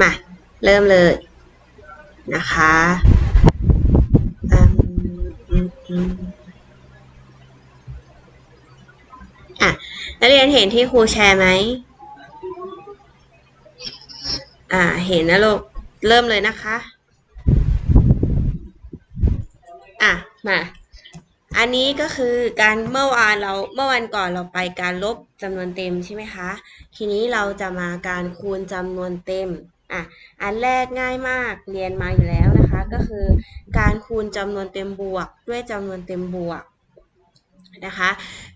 มา เริ่มเลยนะคะอะนักเรียนเห็นที่ครูแชร์ไหม อ่า เห็นนะลูก เริ่มเลยนะคะ อะ มา อันนี้ก็คือการเมื่อวานเราเมื่อวันก่อนเราไปการลบจำนวนเต็มใช่ไหมคะ ทีนี้เราจะมาการคูณจำนวนเต็มอะอันแรกง่ายมากเรียนมาอยู่แล้วนะคะ ก็คือ การคูณจำนวนเต็มบวก ด้วยจำนวนเต็มบวกนะคะ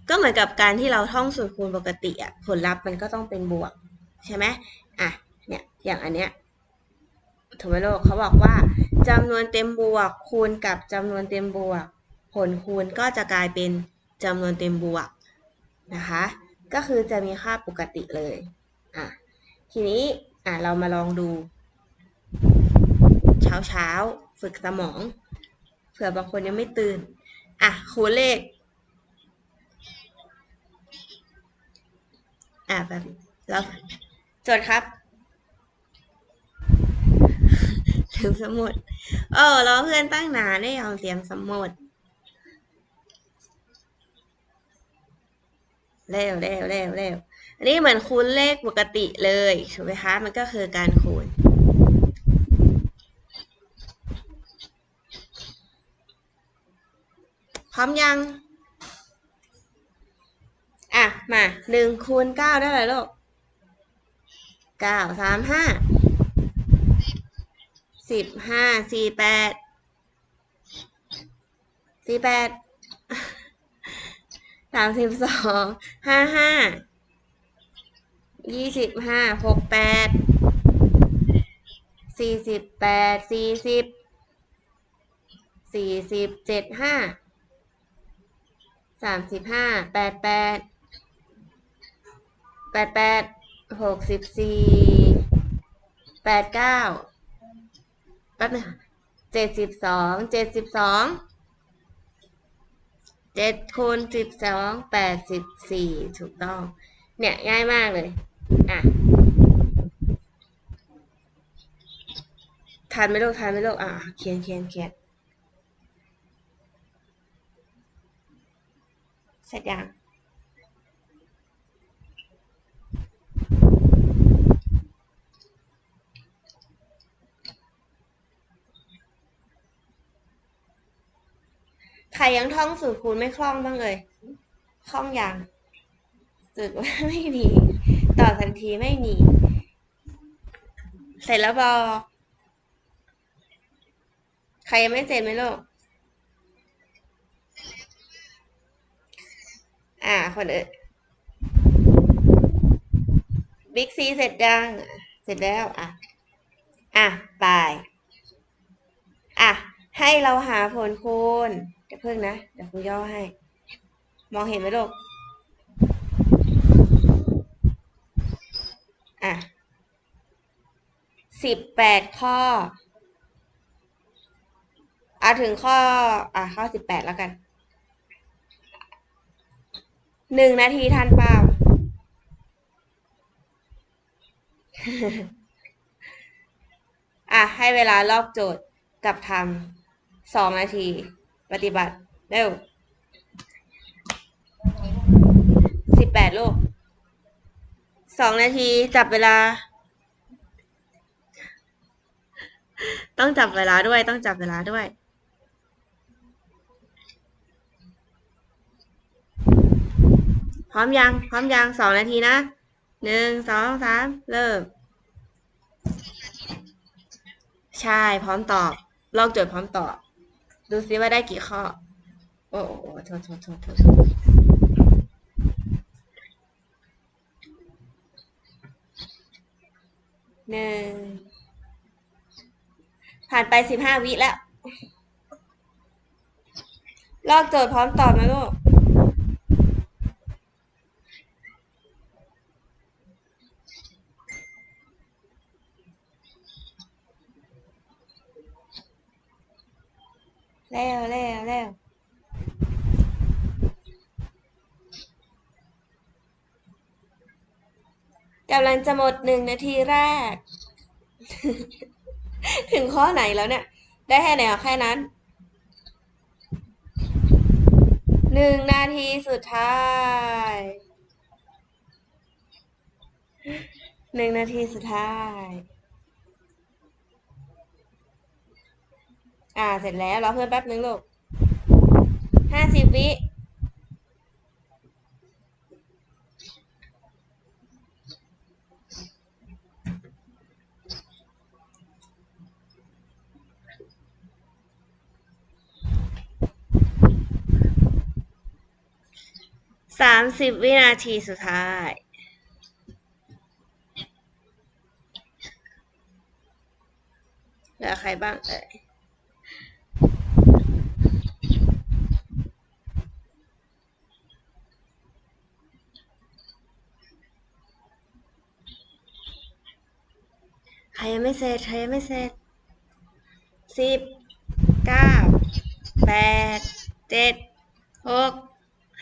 ก็เหมือนกับการที่เราท่องสูตรคูณปกติอะผลลัพธ์มันก็ต้องเป็นบวกใช่ไหมอะเนี่ยอย่างอันเนี้ยถูกไหมลูกเขาบอกว่าจำนวนเต็มบวกคูณกับจำนวนเต็มบวก ผลคูณก็จะกลายเป็นจำนวนเต็มบวกนะคะ ก็คือจะมีค่าปกติเลยอะทีนี้อะเรามาลองดู เช้าเช้าๆฝึกสมอง เผื่อบางคนยังไม่ตื่นอะคูณเลขอะแบบแล้วจดครับลืมสมุด เออรอเพื่อนตั้งนานได้ยอมเตรียมสมุด เร็วเร็วเร็วเร็วอันนี้เหมือนคูณเลขปกติเลยถูกไหมคะ มันก็คือการคูณ พร้อมยัง อะ มาหนึ่งคูณเก้าได้เลยลูกเก้าสามห้าสิบห้าสี่แปดสี่แปด สามสิบสองห้าห้ายี่สิบห้าหกแปดสี่สิบแปดสี่สิบสี่สิบเจ็ดห้าสามสิบห้าแปดแปดแปดแปดหกสิบสี่แปดเก้าแป๊บนึงเจ็ดสิบสองเจ็ดสิบสอง เจ็ดคูณสิบสองแปดสิบสี่ถูกต้อง เนี่ยง่ายมากเลย อะทันไหมลูกทันไหมลูกอะเขียนเขียนเขียนเสร็จยัง ครยังท่องสูตรคูณไม่คล่องบ้างเลยคล่องยังสูตรว่าไม่มี ต่อทันทีไม่มี เสร็จแล้วบอใครยังไม่เสร็จไหมลูกอ่า คนอื่นบิ๊กซีเสร็จยัง เสร็จแล้ว อะ อะ ไป อะ ให้เราหาผลคูณ เดี๋ยวเพิ่งนะ เดี๋ยวครูย่อให้ มองเห็นไหมลูก อะสิบแปดข้อ อะถึงข้อ อะข้อสิบแปดแล้วกันหนึ่งนาทีทันเปล่า อะ ให้เวลาลอกโจทย์กับทำสองนาที ปฏิบัติ เร็วสิบแปดลูกสองนาทีจับเวลา ต้องจับเวลาด้วย ต้องจับเวลาด้วยพร้อมยัง พร้อมยังสองนาทีนะหนึ่งสองสามเริ่ม ใช่ พร้อมตอบ ลอกโจทย์พร้อมตอบ ดูซิว่าได้กี่ข้อ โอ้โหโทษโทษโทษโทษโทษหนึ่งผ่านไปสิบห้าวิแล้ว ลอกโจทย์พร้อมตอบนะลูก เร็วเร็วเร็วกำลังจะหมดหนึ่งนาทีแรก ถึงข้อไหนแล้วเนี่ย ได้แค่ไหนเอาแค่นั้นหนึ่งนาทีสุดท้ายหนึ่งนาทีสุดท้าย อ่า เสร็จแล้วรอเพื่อนแป๊บนึงลูกห้าสิบวิสามสิบวินาทีสุดท้าย เหลือใครบ้างเอ่ย ครยังไม่เสร็จ ใครยังไม่เสร็จสิบเก้าแปดเจ็ดหก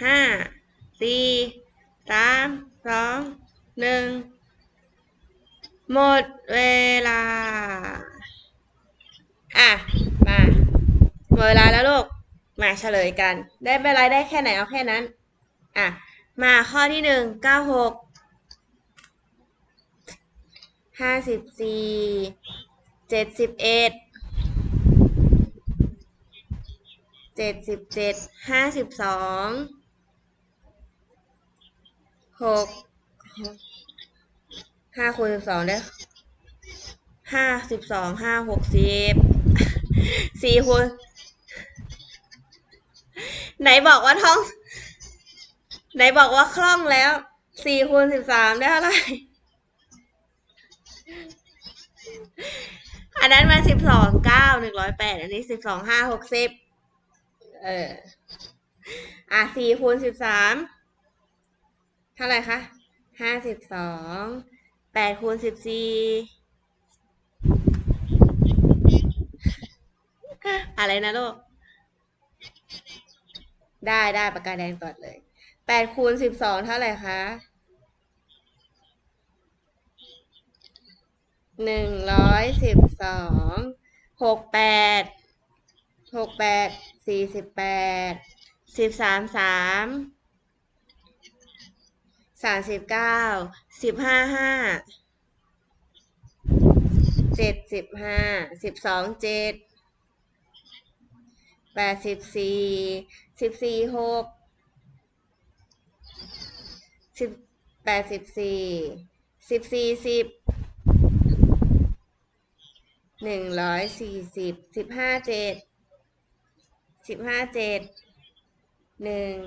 ห้าสี่สามสองหนึ่งหมดเวลา อะ มาหมดเวลาแล้วลูก มาเฉลยกัน ได้เป็นไรได้แค่ไหนเอาแค่นั้น อะ มาข้อที่หนึ่งเก้าหก ห้าสิบสี่เจ็ดสิบเอ็ดเจ็ดสิบเจ็ดห้าสิบสองหกห้าคูณสิบสองได้ห้าสิบสองห้าหกสิบสี่คูณไหนบอกว่าท่อง ไหนบอกว่าคล่องแล้วสี่คูณสิบสามได้เท่าไหร่ อั นนั้นมาสิบสองเก้าหนึ่งร้อยแปดอันนี้สิบสองห้าหกสิบเออ อะสี่คูณสิบสามเท่าไหร่คะห้าสิบสองแปดคูณสิบสี่อะไรนะลูก ได้ได้ปากกาแดงตอดเลยแปดคูณสิบสองเท่าไหร่คะ หนึ่งร้อยสิบสองหกแปดหกแปดสี่สิบแปดสิบสามสามสามสิบเก้าสิบห้าห้าเจ็ดสิบห้าสิบสองเจ็ดแปดสิบสี่สิบสี่หกสิบแปดสิบสี่สิบสี่สิบ หนึ่งร้อยสี่สิบสิบห้าเจ็ดสิบห้าเจ็ดหนึ่ง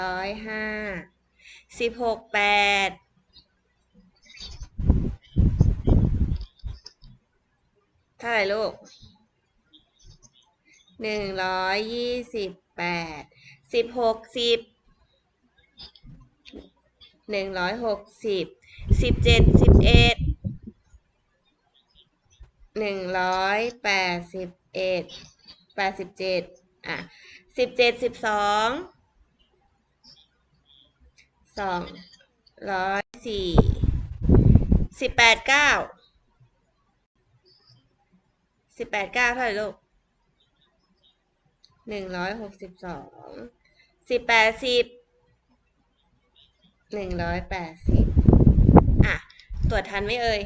ร้อยห้าสิบหกแปดเท่าไหร่ลูกหนึ่งร้อยยี่สิบแปดสิบหกสิบหนึ่งร้อยหกสิบสิบเจ็ดสิบเอ็ด หนึ่งร้อยแปดสิบเอ็ดแปดสิบเจ็ดอะสิบเจ็ดสิบสองสองร้อยสี่สิบแปดเก้าสิบแปดเก้าเท่าไหร่ลูกหนึ่งร้อยหกสิบสองสิบแปดสิบหนึ่งร้อยแปดสิบอะ ตรวจทันไหมเอ่ย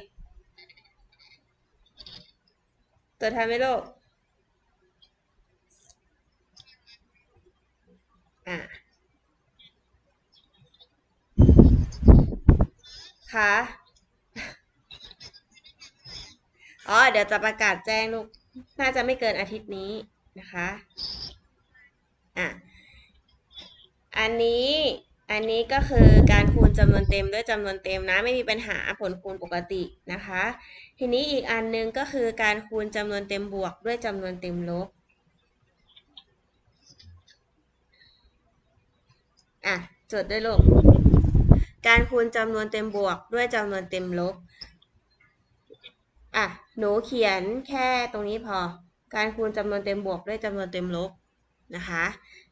ตรวทันไหมลูกอะค่ะอ๋อ เดี๋ยวจะประกาศแจ้งลูก น่าจะไม่เกินอาทิตย์นี้นะคะ อะ อันนี้ อันนี้ก็คือการคูณจำนวนเต็มด้วยจำนวนเต็มนะ ไม่มีปัญหาผลคูณปกตินะคะ ทีนี้อีกอันนึงก็คือการคูณจำนวนเต็มบวกด้วยจำนวนเต็มลบอะจดด้วยลูกการคูณจำนวนเต็มบวกด้วยจำนวนเต็มลบอะหนูเขียนแค่ตรงนี้พอ การคูณจำนวนเต็มบวกด้วยจำนวนเต็มลบนะคะ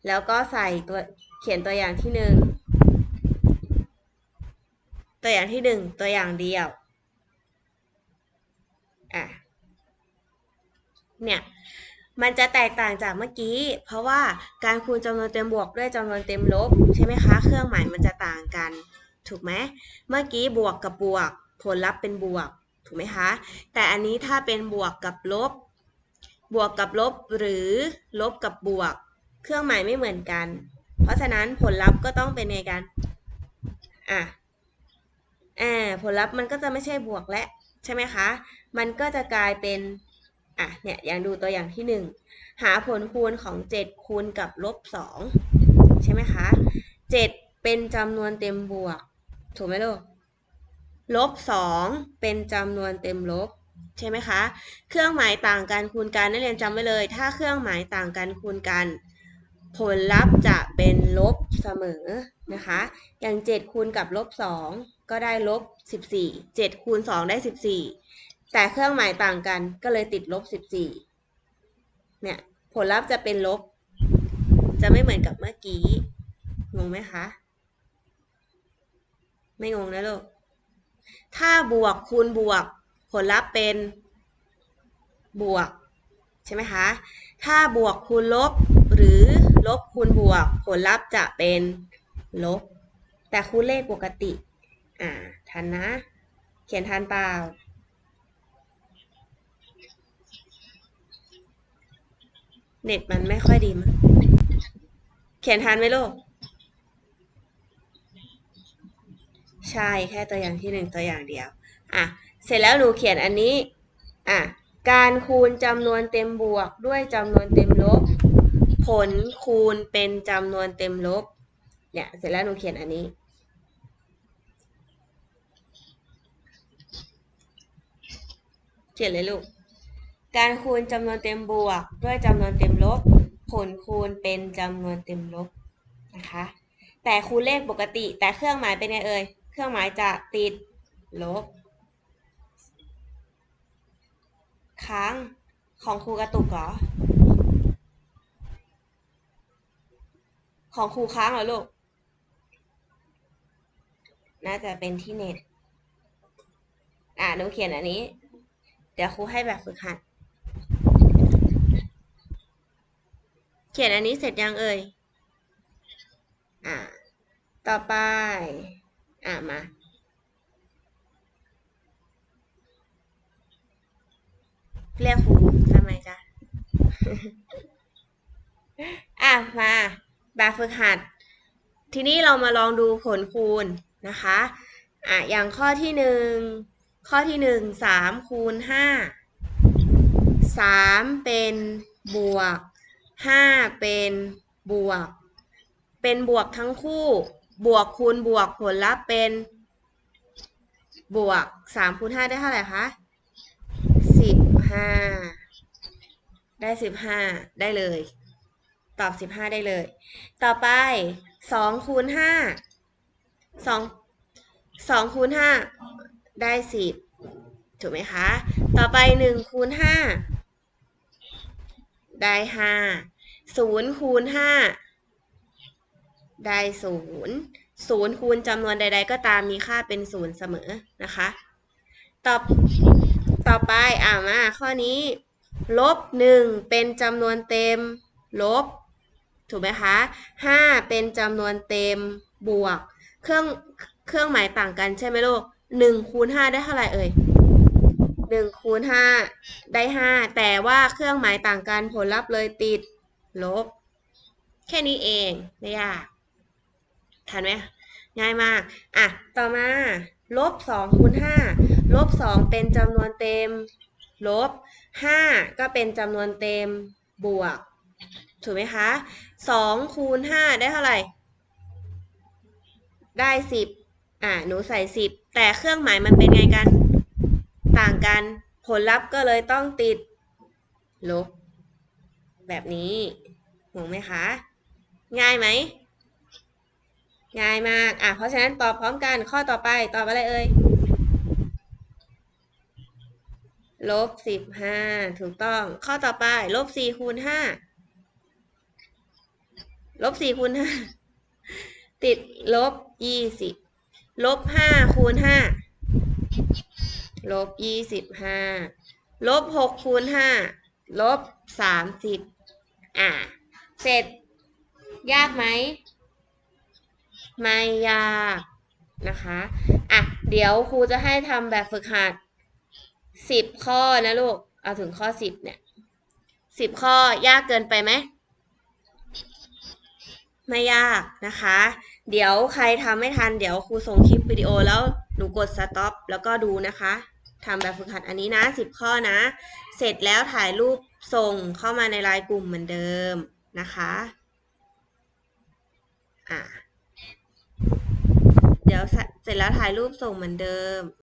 แล้วก็ใส่ตัวเขียนตัวอย่างที่หนึ่ง ตัวอย่างที่หนึ่งตัวอย่างเดียวอะเนี่ยมันจะแตกต่างจากเมื่อกี้ เพราะว่าการคูณจำนวนเต็มบวกด้วยจำนวนเต็มลบใช่ไหมคะ เครื่องหมายมันจะต่างกัน ถูกไหมเมื่อกี้บวกกับบวก ผลลัพธ์เป็นบวก ถูกไหมคะ แต่อันนี้ถ้าเป็นบวกกับลบ บวกกับลบหรือลบกับบวก เครื่องหมายไม่เหมือนกัน เพราะฉะนั้นผลลัพธ์ก็ต้องเป็นไงกัน อะ อ่าผลลัพธ์มันก็จะไม่ใช่บวกและใช่ไหมคะ มันก็จะกลายเป็น อะ เนี่ย อย่างดูตัวอย่างที่หนึ่งหาผลคูณของ 7 คูณกับลบ2ใช่ไหมคะ 7 เป็นจำนวนเต็มบวก ถูกไหมลูก ลบ 2 เป็นจำนวนเต็มลบ ใช่ไหมคะ เครื่องหมายต่างกันคูณกันนักเรียนจำไว้เลย ถ้าเครื่องหมายต่างกันคูณกัน ผลลัพธ์จะเป็นลบเสมอนะคะ อย่าง 7 คูณกับลบ 2 ก็ได้ลบ14 7คูณ2ได้ 14 แต่เครื่องหมายต่างกันก็เลยติดลบ 14 เนี่ยผลลัพธ์จะเป็นลบ จะไม่เหมือนกับเมื่อกี้ งงไหมคะ ไม่งงนะลูก ถ้าบวกคูณบวก ผลลัพธ์เป็นบวก ใช่ไหมคะ ถ้าบวกคูณลบหรือลบคูณบวก ผลลัพธ์จะเป็นลบ แต่คูณเลขปกติ อ่า ทันนะ เขียนทันเปล่า เน็ตมันไม่ค่อยดีมั้งเขียนทันไหมลูก ใช่แค่ตัวอย่างที่หนึ่งตัวอย่างเดียว อะ เสร็จแล้วหนูเขียนอันนี้ อะ การคูณจำนวนเต็มบวกด้วยจำนวนเต็มลบ ผลคูณเป็นจำนวนเต็มลบ เนี่ย เสร็จแล้วหนูเขียนอันนี้ เขียนเลยลูก การคูณจำนวนเต็มบวก ด้วยจำนวนเต็มลบ ผลคูณเป็นจำนวนเต็มลบนะคะ แต่คูณเลขปกติ แต่เครื่องหมายเป็นไงเอ่ย เครื่องหมายจะติดลบ ค้างของครูกระตุกเหรอ ของครูค้างเหรอลูก น่าจะเป็นที่เน็ต อ่าหนูเขียนอันนี้ ดี๋ยวครูให้แบบฝึกหัด เขียนอันนี้เสร็จยังเอ่ย อ่า ต่อไป อ่ามา เรียกครูทำไมจ๊ะ อะมาแบบฝึกหัด ทีนี้เรามาลองดูผลคูณนะคะ อะอย่างข้อที่หนึ่ง ข้อที่หนึ่งสามคูณห้าสามเป็นบวกห้าเป็นบวก เป็นบวกทั้งคู่ บวกคูณบวกผลลัพธ์เป็นบวกสามคูณห้าได้เท่าไหร่คะสิบห้าได้สิบห้าได้เลย ตอบสิบห้าได้เลย ต่อไปสองคูณห้าสองสองคูณห้า ได้สิบถูกไหมคะ ต่อไปหนึ่งคูณห้าได้ห้าศูนย์คูณห้าได้ศูนย์ศูนย์คูณจำนวนใด ๆ ก็ตามมีค่าเป็นศูนย์เสมอนะคะ ต่อต่อไปอ่ามาข้อนี้ลบหนึ่งเป็นจำนวนเต็มลบถูกไหมคะห้าเป็นจำนวนเต็มบวก เครื่องเครื่องหมายต่างกันใช่ไหมลูก หนึ่งคูณห้าได้เท่าไหร่เอ่ยหนึ่งคูณห้าได้ห้าแต่ว่าเครื่องหมายต่างกันผลลัพธ์เลยติดลบ แค่นี้เองไม่ยากทันไหมง่ายมาก อะ ต่อมา ลบสองคูณห้าลบสองเป็นจำนวนเต็ม ลบห้าก็เป็นจำนวนเต็มบวก ถูกไหมคะสองคูณห้าได้เท่าไหร่ ได้สิบ อะหนูใส่สิบแต่เครื่องหมายมันเป็นไงกัน ต่างกัน ผลลัพธ์ก็เลยต้องติด ลบ แบบนี้งงไหมคะ ง่ายไหมง่ายมากอะเพราะฉะนั้นตอบพร้อมกันข้อต่อไปตอบอะไรเอ่ยลบสิบห้าถูกต้อง ข้อต่อไป ลบสี่คูณห้าลบสี่คูณห้าติดลบยี่สิบ ลบห้าคูณห้าลบยี่สิบห้าลบหกคูณห้าลบสามสิบอะ เสร็จ ยากไหม ไม่ยากนะคะ อะ เดี๋ยวครูจะให้ทำแบบฝึกหัดสิบข้อนะลูก เอาถึงข้อสิบเนี่ยสิบข้อยากเกินไปไหม ไม่ยากนะคะ เดี๋ยวใครทำไม่ทันเดี๋ยวครูส่งคลิปวิดีโอแล้วหนูกดสต็อปแล้วก็ดูนะคะทำแบบฝึกหัดอันนี้นะสิบข้อนะ เสร็จแล้วถ่ายรูปส่งเข้ามาในไลน์กลุ่มเหมือนเดิมนะคะอะเดี๋ยวเสร็จแล้วถ่ายรูปส่งเหมือนเดิม